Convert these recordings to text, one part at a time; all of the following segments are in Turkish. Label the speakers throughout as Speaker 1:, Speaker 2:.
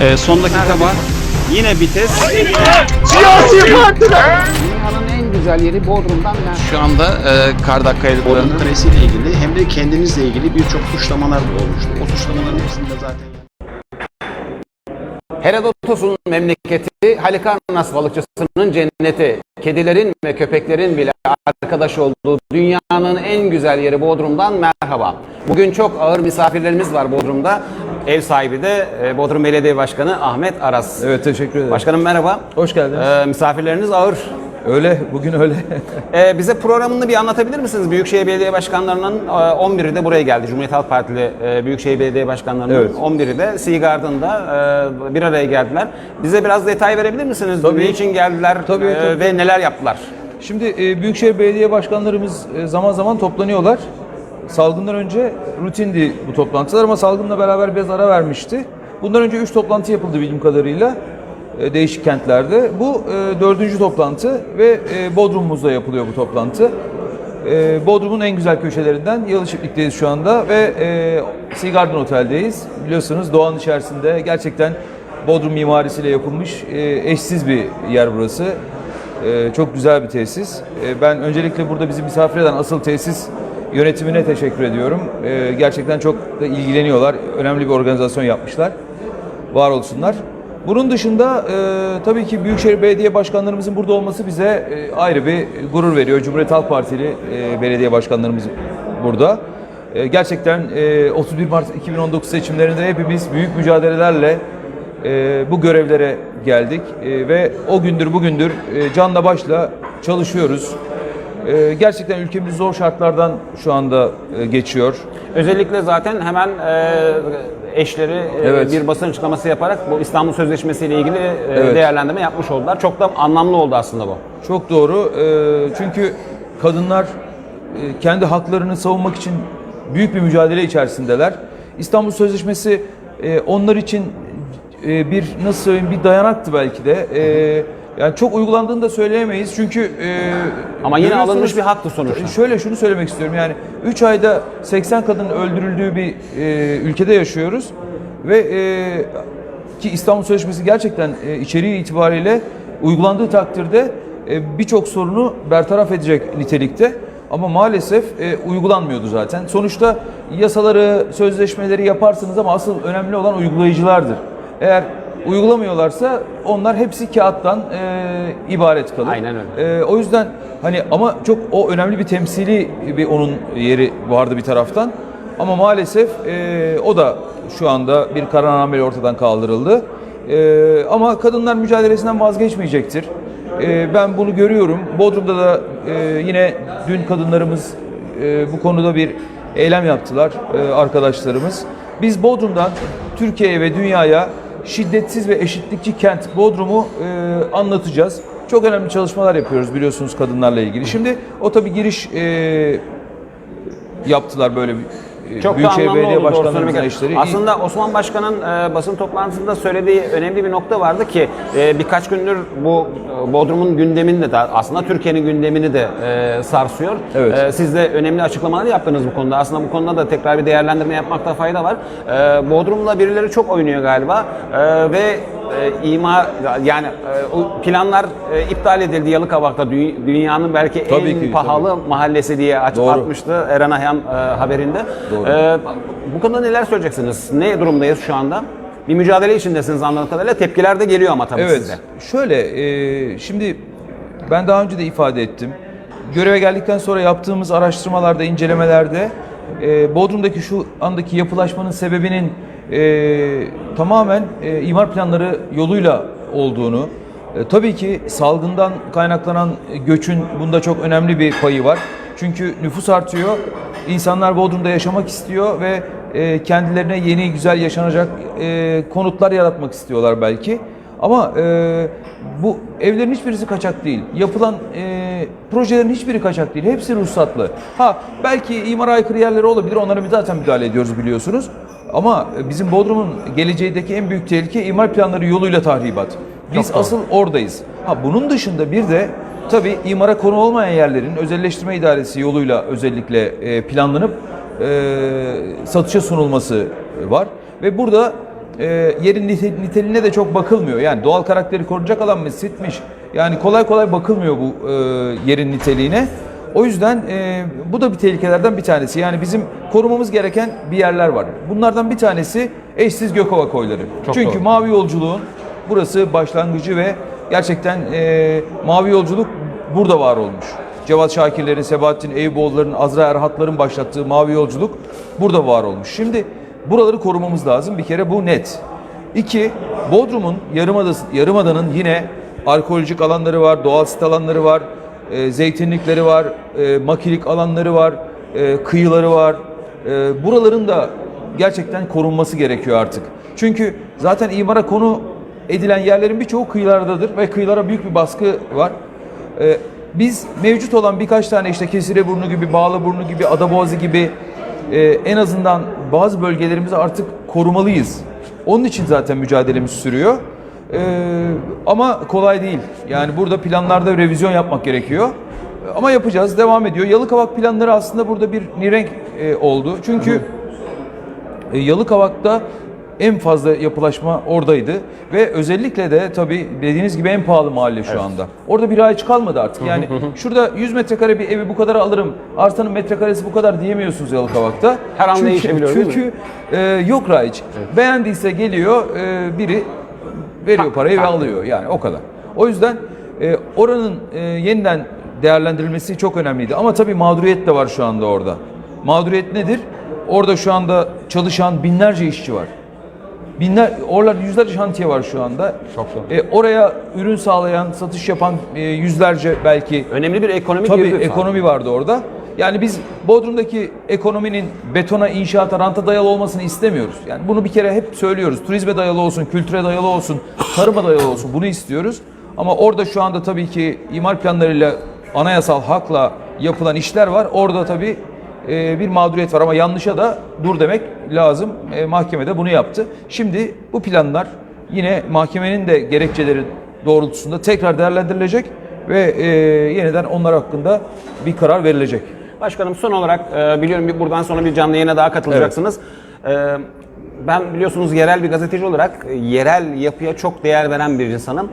Speaker 1: Ee, son dakika var. Yine vites.
Speaker 2: Dünyanın en güzel yeri Bodrum'dan ben.
Speaker 1: Şu anda e, Kardak kayalıklarının
Speaker 3: Bodrum Kalesi ile ilgili hem de kendinizle ilgili birçok suçlamalar da olmuştu. O suçlamaların hepsinde zaten
Speaker 2: Herodotos'un memleketi Halikarnas balıkçısının cenneti. Kedilerin ve köpeklerin bile arkadaş olduğu dünyanın en güzel yeri Bodrum'dan merhaba. Bugün çok ağır misafirlerimiz var Bodrum'da. Ev sahibi de e, Bodrum Belediye Başkanı Ahmet Aras.
Speaker 4: Evet teşekkür ederim.
Speaker 2: Başkanım merhaba.
Speaker 4: Hoş geldiniz.
Speaker 2: Ee, misafirleriniz ağır.
Speaker 4: Öyle, bugün öyle.
Speaker 2: Ee, bize programını bir anlatabilir misiniz? Büyükşehir Belediye Başkanlarının e, 11'i de buraya geldi. Cumhuriyet Halk Partili e, Büyükşehir Belediye Başkanlarının
Speaker 4: Evet.
Speaker 2: 11'i de Sea Garden'da e, bir araya geldiler. Bize biraz detay verebilir misiniz?
Speaker 4: Tabii.
Speaker 2: Niçin geldiler
Speaker 4: Tabii,
Speaker 2: e,
Speaker 4: tabii.
Speaker 2: ve neler yaptılar?
Speaker 4: Şimdi e, Büyükşehir Belediye Başkanlarımız e, zaman zaman toplanıyorlar. Salgından önce rutindi bu toplantılar ama salgınla beraber biraz ara vermişti. Bundan önce 3 toplantı yapıldı bildiğim kadarıyla e, değişik kentlerde. Bu e, dördüncü toplantı ve e, Bodrum'umuzda yapılıyor bu toplantı. E, Bodrum'un en güzel köşelerinden Yalı Çiftlik'teyiz şu anda ve e, Sea Otel'deyiz. Biliyorsunuz doğanın içerisinde gerçekten Bodrum mimarisiyle yapılmış e, eşsiz bir yer burası. Çok güzel bir tesis. Ben öncelikle burada bizi misafir eden asıl tesis yönetimine teşekkür ediyorum. Gerçekten çok da ilgileniyorlar. Önemli bir organizasyon yapmışlar. Var olsunlar. Bunun dışında e, tabii ki Büyükşehir Belediye Başkanlarımızın burada olması bize e, ayrı bir gurur veriyor. Cumhuriyet Halk Partili e, belediye başkanlarımız burada. E, gerçekten e, 31 Mart 2019 seçimlerinde hepimiz büyük mücadelelerle e, bu görevlere geldik E, ve o gündür bugündür e, canla başla çalışıyoruz. E, gerçekten ülkemiz zor şartlardan şu anda e, geçiyor.
Speaker 2: Özellikle zaten hemen e, eşleri e,
Speaker 4: Evet.
Speaker 2: bir basın açıklaması yaparak bu İstanbul Sözleşmesi ile ilgili e,
Speaker 4: Evet.
Speaker 2: değerlendirme yapmış oldular. Çok da anlamlı oldu aslında bu.
Speaker 4: Çok doğru. E, çünkü kadınlar kendi haklarını savunmak için büyük bir mücadele içerisindeler. İstanbul Sözleşmesi onlar için bir nasıl söyleyeyim bir dayanaktı belki de. E, yani çok uygulandığını da söyleyemeyiz çünkü e,
Speaker 2: Ama yine
Speaker 4: görüyorsunuz-
Speaker 2: alınmış bir haktı sonuçta.
Speaker 4: Şöyle şunu söylemek istiyorum yani 3 ayda 80 kadının öldürüldüğü bir e, ülkede yaşıyoruz ve e, ki İstanbul Sözleşmesi gerçekten e, içeriği itibariyle uygulandığı takdirde e, birçok sorunu bertaraf edecek nitelikte ama maalesef e, uygulanmıyordu zaten. Sonuçta yasaları, sözleşmeleri yaparsınız ama asıl önemli olan uygulayıcılardır. Eğer uygulamıyorlarsa onlar hepsi kağıttan e, ibaret kalır.
Speaker 2: Aynen öyle.
Speaker 4: Ee, o yüzden hani ama çok o önemli bir temsili bir onun yeri vardı bir taraftan. Ama maalesef e, o da şu anda bir kararnameyle ortadan kaldırıldı. E, ama kadınlar mücadelesinden vazgeçmeyecektir. E, ben bunu görüyorum. Bodrum'da da e, yine dün kadınlarımız e, bu konuda bir eylem yaptılar e, arkadaşlarımız. Biz Bodrum'dan Türkiye'ye ve dünyaya şiddetsiz ve eşitlikçi kent Bodrum'u e, anlatacağız. Çok önemli çalışmalar yapıyoruz biliyorsunuz kadınlarla ilgili. Şimdi o tabi giriş e, yaptılar böyle bir
Speaker 2: Çok da
Speaker 4: Büyükşehir
Speaker 2: anlamlı
Speaker 4: Belediye eşleri.
Speaker 2: gerekirse. Aslında Osman Başkan'ın e, basın toplantısında söylediği önemli bir nokta vardı ki e, birkaç gündür bu e, Bodrum'un gündemini de aslında Türkiye'nin gündemini de e, sarsıyor.
Speaker 4: Evet.
Speaker 2: E, siz de önemli açıklamalar yaptınız bu konuda. Aslında bu konuda da tekrar bir değerlendirme yapmakta fayda var. E, Bodrum'la birileri çok oynuyor galiba E, ve e, ima yani e, o planlar e, iptal edildi Yalıkavak'ta Dü- dünyanın belki
Speaker 4: Tabii
Speaker 2: en
Speaker 4: ki,
Speaker 2: pahalı mahallesi diye aç,
Speaker 4: Doğru.
Speaker 2: atmıştı Eren Ayhan e, haberinde.
Speaker 4: Doğru.
Speaker 2: E, bu konuda neler söyleyeceksiniz? Ne durumdayız şu anda? Bir mücadele içindesiniz anladığım kadarıyla. Tepkiler de geliyor ama tabii
Speaker 4: Evet.
Speaker 2: size.
Speaker 4: Şöyle e, şimdi ben daha önce de ifade ettim. Göreve geldikten sonra yaptığımız araştırmalarda, incelemelerde e, Bodrum'daki şu andaki yapılaşmanın sebebinin e, tamamen e, imar planları yoluyla olduğunu, e, tabii ki salgından kaynaklanan göçün bunda çok önemli bir payı var. Çünkü nüfus artıyor, insanlar Bodrum'da yaşamak istiyor ve e, kendilerine yeni güzel yaşanacak e, konutlar yaratmak istiyorlar belki. Ama e, bu evlerin hiçbirisi kaçak değil. Yapılan e, projelerin hiçbiri kaçak değil. Hepsi ruhsatlı. Ha belki imara aykırı yerleri olabilir. Onlara zaten müdahale ediyoruz biliyorsunuz. Ama e, bizim Bodrum'un geleceğindeki en büyük tehlike imar planları yoluyla tahribat. Biz
Speaker 2: Çok doğru.
Speaker 4: asıl oradayız. Ha bunun dışında bir de tabii imara konu olmayan yerlerin özelleştirme idaresi yoluyla özellikle e, planlanıp e, satışa sunulması var ve burada e, yerin nite- niteliğine de çok bakılmıyor. Yani doğal karakteri korunacak alan mı, sitmiş. Yani kolay kolay bakılmıyor bu e, yerin niteliğine. O yüzden e, bu da bir tehlikelerden bir tanesi. Yani bizim korumamız gereken bir yerler var. Bunlardan bir tanesi eşsiz Gökova koyları. Çünkü mavi yolculuğun burası başlangıcı ve gerçekten e, mavi yolculuk burada var olmuş. Cevat Şakirlerin, Sebahattin Eyüboğulların, Azra Erhatların başlattığı mavi yolculuk burada var olmuş. Şimdi buraları korumamız lazım. Bir kere bu net. İki, Bodrum'un yarımadası, yarımadanın yine arkeolojik alanları var, doğal sit alanları var, e, zeytinlikleri var, e, makilik alanları var, e, kıyıları var. E, buraların da gerçekten korunması gerekiyor artık. Çünkü zaten imara konu edilen yerlerin birçoğu kıyılardadır ve kıyılara büyük bir baskı var. E, biz mevcut olan birkaç tane işte Kesireburnu gibi, Bağlaburnu gibi, Adaboğazı gibi e, en azından bazı bölgelerimizi artık korumalıyız. Onun için zaten mücadelemiz sürüyor. Ee, ama kolay değil. Yani burada planlarda revizyon yapmak gerekiyor. Ama yapacağız, devam ediyor. Yalıkavak planları aslında burada bir nirenk e, oldu. Çünkü e, Yalıkavak'ta en fazla yapılaşma oradaydı ve özellikle de tabii dediğiniz gibi en pahalı mahalle şu anda. Orada bir ağaç kalmadı artık. Yani şurada 100 metrekare bir evi bu kadar alırım. Arsanın metrekaresi bu kadar diyemiyorsunuz Yalıkavak'ta.
Speaker 2: Her an
Speaker 4: Çünkü-
Speaker 2: değişebiliyor?
Speaker 4: Çünkü e, yok raiç. Beğendiyse geliyor e, biri veriyor parayı ve alıyor yani o kadar. O yüzden e, oranın e, yeniden değerlendirilmesi çok önemliydi. Ama tabii mağduriyet de var şu anda orada. Mağduriyet nedir? Orada şu anda çalışan binlerce işçi var. Binler, oralarda yüzlerce şantiye var şu anda.
Speaker 2: Çok zor.
Speaker 4: E, oraya ürün sağlayan, satış yapan e, yüzlerce belki
Speaker 2: Önemli bir ekonomik
Speaker 4: Tabii
Speaker 2: girdi.
Speaker 4: ekonomi vardı orada. Yani biz Bodrum'daki ekonominin betona, inşaata, ranta dayalı olmasını istemiyoruz. Yani bunu bir kere hep söylüyoruz. Turizme dayalı olsun, kültüre dayalı olsun, tarıma dayalı olsun. Bunu istiyoruz. Ama orada şu anda tabii ki imar planlarıyla anayasal hakla yapılan işler var. Orada tabii e, bir mağduriyet var ama yanlışa da dur demek lazım. E, mahkemede bunu yaptı. Şimdi bu planlar yine mahkemenin de gerekçeleri doğrultusunda tekrar değerlendirilecek ve e, yeniden onlar hakkında bir karar verilecek.
Speaker 2: Başkanım son olarak e, biliyorum bir buradan sonra bir canlı yayına daha katılacaksınız. E, ben biliyorsunuz yerel bir gazeteci olarak e, yerel yapıya çok değer veren bir insanım.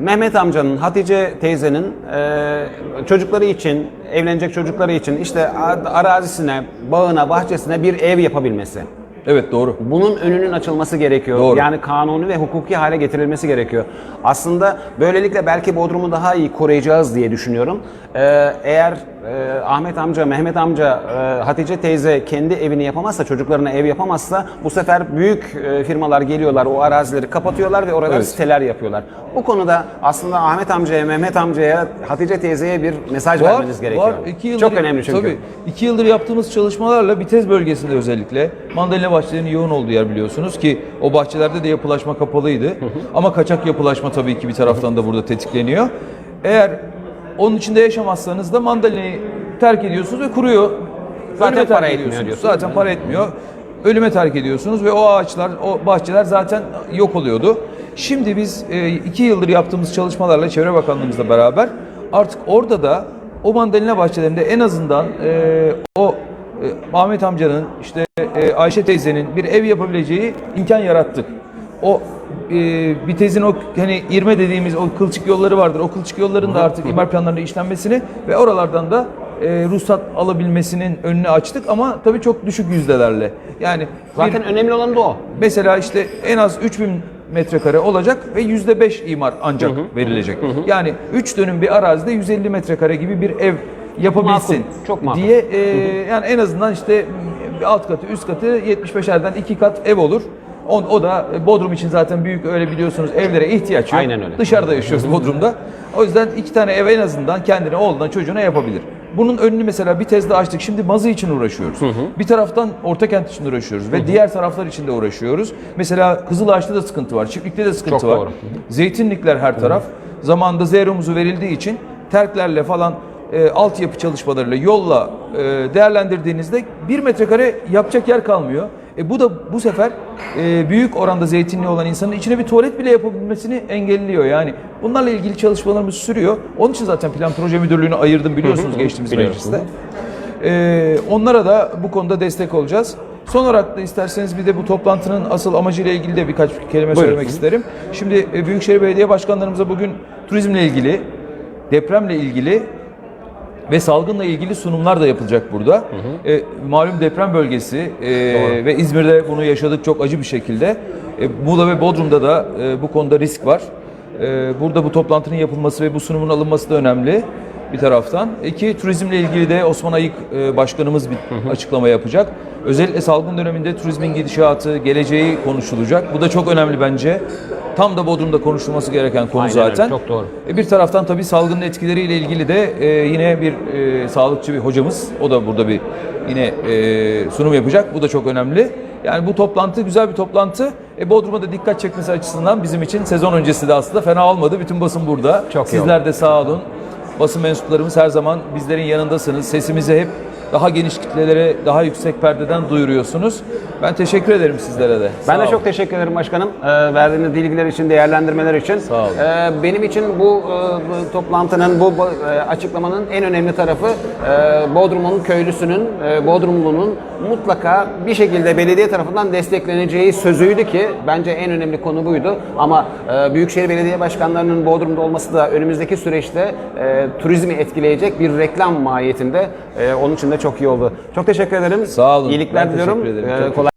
Speaker 2: Mehmet amcanın, Hatice teyzenin e, çocukları için, evlenecek çocukları için işte arazisine, bağına, bahçesine bir ev yapabilmesi.
Speaker 4: Evet doğru.
Speaker 2: Bunun önünün açılması gerekiyor.
Speaker 4: Doğru.
Speaker 2: Yani kanuni ve hukuki hale getirilmesi gerekiyor. Aslında böylelikle belki Bodrum'u daha iyi koruyacağız diye düşünüyorum. Ee, eğer e, Ahmet amca, Mehmet amca, e, Hatice teyze kendi evini yapamazsa, çocuklarına ev yapamazsa bu sefer büyük e, firmalar geliyorlar, o arazileri kapatıyorlar ve orada
Speaker 4: Evet.
Speaker 2: siteler yapıyorlar. Bu konuda aslında Ahmet amcaya, Mehmet amcaya, Hatice teyzeye bir mesaj vermeniz gerekiyor.
Speaker 4: Var. İki yıldır,
Speaker 2: Çok önemli çünkü.
Speaker 4: Tabii. iki yıldır yaptığımız çalışmalarla Bitez bölgesinde özellikle mandalina bahçelerinin yoğun olduğu yer biliyorsunuz ki o bahçelerde de yapılaşma kapalıydı. Ama kaçak yapılaşma tabii ki bir taraftan da burada tetikleniyor. Eğer onun içinde yaşamazsanız da mandalinayı terk ediyorsunuz ve kuruyor.
Speaker 2: Zaten
Speaker 4: Ölüme
Speaker 2: para etmiyor diyorsunuz.
Speaker 4: Zaten para etmiyor. Ölüme terk ediyorsunuz ve o ağaçlar, o bahçeler zaten yok oluyordu. Şimdi biz e, iki yıldır yaptığımız çalışmalarla Çevre Bakanlığımızla beraber artık orada da o mandalina bahçelerinde en azından e, o Ahmet amcanın işte e, Ayşe teyzenin bir ev yapabileceği imkan yarattık. O e, Bitez'in o hani irme dediğimiz o kılçık yolları vardır. O kılçık yolların da artık imar planlarında işlenmesini ve oralardan da e, ruhsat alabilmesinin önünü açtık ama tabii çok düşük yüzdelerle. Yani bir-
Speaker 2: Zaten önemli olan da o.
Speaker 4: Mesela işte en az 3000 metrekare olacak ve yüzde beş imar ancak verilecek. Yani 3 dönüm bir arazide 150 metrekare gibi bir ev yapabilsin
Speaker 2: Makul, çok makul.
Speaker 4: diye e, yani en azından işte alt katı üst katı 75'lerden iki kat ev olur. O, o da e, Bodrum için zaten büyük öyle biliyorsunuz evlere ihtiyaç yok.
Speaker 2: Aynen öyle.
Speaker 4: Dışarıda yaşıyoruz Bodrum'da. O yüzden iki tane ev en azından kendine oğluna çocuğuna yapabilir. Bunun önünü mesela bir tezde açtık. Şimdi Mazı için uğraşıyoruz. Bir taraftan Ortakent için uğraşıyoruz ve diğer taraflar için de uğraşıyoruz. Mesela Kızılağaç'ta da sıkıntı var. Çiftlikte de sıkıntı
Speaker 2: Çok
Speaker 4: var.
Speaker 2: doğru.
Speaker 4: Zeytinlikler her taraf. Zamanında zerumuzu verildiği için terklerle falan e, altyapı çalışmalarıyla yolla e, değerlendirdiğinizde bir metrekare yapacak yer kalmıyor. E, bu da bu sefer e, büyük oranda zeytinli olan insanın içine bir tuvalet bile yapabilmesini engelliyor. Yani bunlarla ilgili çalışmalarımız sürüyor. Onun için zaten plan proje müdürlüğünü ayırdım biliyorsunuz geçtiğimiz mecliste. E, onlara da bu konuda destek olacağız. Son olarak da isterseniz bir de bu toplantının asıl amacıyla ilgili de birkaç kelime söylemek isterim. Şimdi e, Büyükşehir Belediye Başkanlarımıza bugün turizmle ilgili, depremle ilgili ve salgınla ilgili sunumlar da yapılacak burada. E, malum deprem bölgesi e, ve İzmir'de bunu yaşadık çok acı bir şekilde. E, Muğla ve Bodrum'da da e, bu konuda risk var. E, burada bu toplantının yapılması ve bu sunumun alınması da önemli bir taraftan. İki, turizmle ilgili de Osman Ayık e, Başkanımız bir açıklama yapacak. Özellikle salgın döneminde turizmin gidişatı, geleceği konuşulacak. Bu da çok önemli bence. Tam da Bodrum'da konuşulması gereken konu
Speaker 2: Aynen öyle,
Speaker 4: zaten.
Speaker 2: çok doğru.
Speaker 4: E, Bir taraftan tabii salgının etkileriyle ilgili de e, yine bir e, sağlıkçı bir hocamız, o da burada bir yine e, sunum yapacak. Bu da çok önemli. Yani bu toplantı güzel bir toplantı. E, Bodrum'a da dikkat çekmesi açısından bizim için sezon öncesi de aslında fena olmadı. Bütün basın burada.
Speaker 2: Çok
Speaker 4: Sizler de sağ olun. Basın mensuplarımız her zaman bizlerin yanındasınız. Sesimizi hep daha geniş kitlelere, daha yüksek perdeden duyuruyorsunuz. Ben teşekkür ederim sizlere de.
Speaker 2: Ben
Speaker 4: Sağ
Speaker 2: de
Speaker 4: olun.
Speaker 2: çok teşekkür ederim başkanım. Ee, verdiğiniz bilgiler için, değerlendirmeler için.
Speaker 4: Sağ olun.
Speaker 2: Ee, benim için bu, e, bu toplantının, bu bu, e, açıklamanın en önemli tarafı e, Bodrum'un köylüsünün, e, Bodrumlu'nun mutlaka bir şekilde belediye tarafından destekleneceği sözüydü ki bence en önemli konu buydu. Ama e, Büyükşehir Belediye Başkanlarının Bodrum'da olması da önümüzdeki süreçte e, turizmi etkileyecek bir reklam mahiyetinde. E, onun için de çok iyi oldu. Çok teşekkür ederim.
Speaker 4: Sağ olun.
Speaker 2: İyilikler
Speaker 4: Ben
Speaker 2: diliyorum.
Speaker 4: teşekkür ederim.
Speaker 2: Ee, kolay